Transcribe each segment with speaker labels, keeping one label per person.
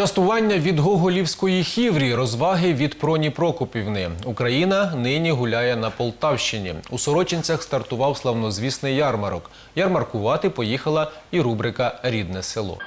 Speaker 1: Частування від Гоголівської хіврі, розваги від Проні Прокопівни. Україна нині гуляє на Полтавщині. У Сорочинцях стартував славнозвісний ярмарок. Ярмаркувати поїхала і рубрика Рідне село.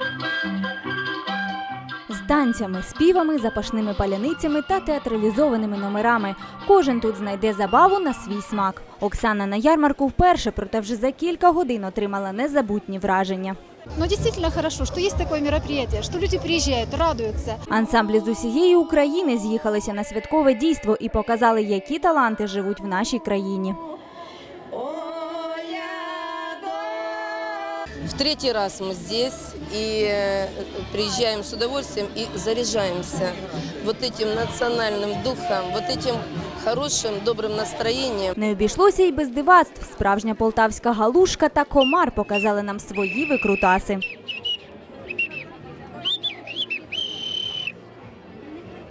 Speaker 2: Танцями, співами, запашними паляницями та театралізованими номерами. Кожен тут знайде забаву на свій смак. Оксана на ярмарку вперше, проте вже за кілька годин отримала незабутні враження.
Speaker 3: Но действительно хорошо, что есть такое мероприятие, что люди приезжают, радуются.
Speaker 2: Ансамблі з усієї України з'їхалися на святкове дійство і показали, які таланти живуть в нашій країні.
Speaker 4: В третий раз мы здесь и э, приезжаем с удовольствием и заряжаемся вот этим национальным духом, вот этим хорошим, добрым настроением.
Speaker 2: Не обійшлося й без дивацтв. Справжня полтавська галушка та комар показали нам свої викрутаси.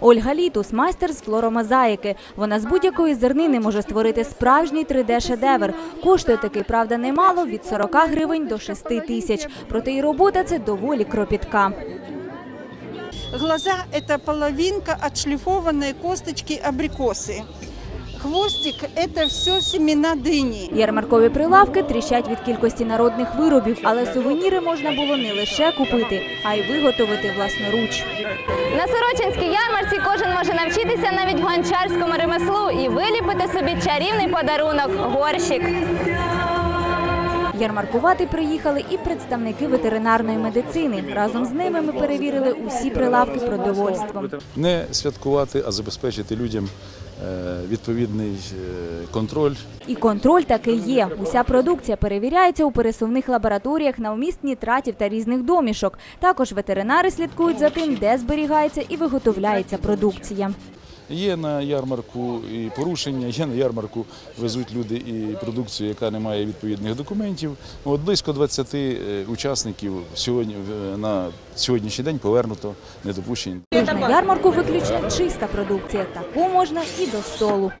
Speaker 2: Ольга Літус – майстер з флоромозаїки. Вона з будь-якої зернини може створити справжній 3D-шедевр. Коштує такий, правда, немало – від 40 гривень до 6 тисяч. Проте і робота це доволі кропітка.
Speaker 5: Глаза – это половинка отшлифованной косточки абрикосы. Хвостик – це все семена дині.
Speaker 2: Ярмаркові прилавки тріщать від кількості народних виробів, але сувеніри можна було не лише купити, а й виготовити власноруч.
Speaker 6: На Сорочинській ярмарці кожен може навчитися навіть гончарському ремеслу і виліпити собі чарівний подарунок горщик.
Speaker 2: Ярмаркувати приїхали і представники ветеринарної медицини. Разом з ними ми перевірили усі прилавки продовольством.
Speaker 7: не святкувати, а забезпечити людям е, відповідний е, контроль
Speaker 2: І контроль таки є. Уся продукція перевіряється у пересувних лабораторіях на вміст нітратів та різних домішок. Також ветеринари слідкують за тим, де зберігається і виготовляється продукція.
Speaker 7: Є на ярмарку і порушення, є на ярмарку везуть люди і продукцію, яка не має відповідних документів. От близько 20 е, учасників сьогодні в- на сьогоднішній день повернуто недопущені.
Speaker 2: На ярмарку виключно чиста продукція. Таку можна і до столу.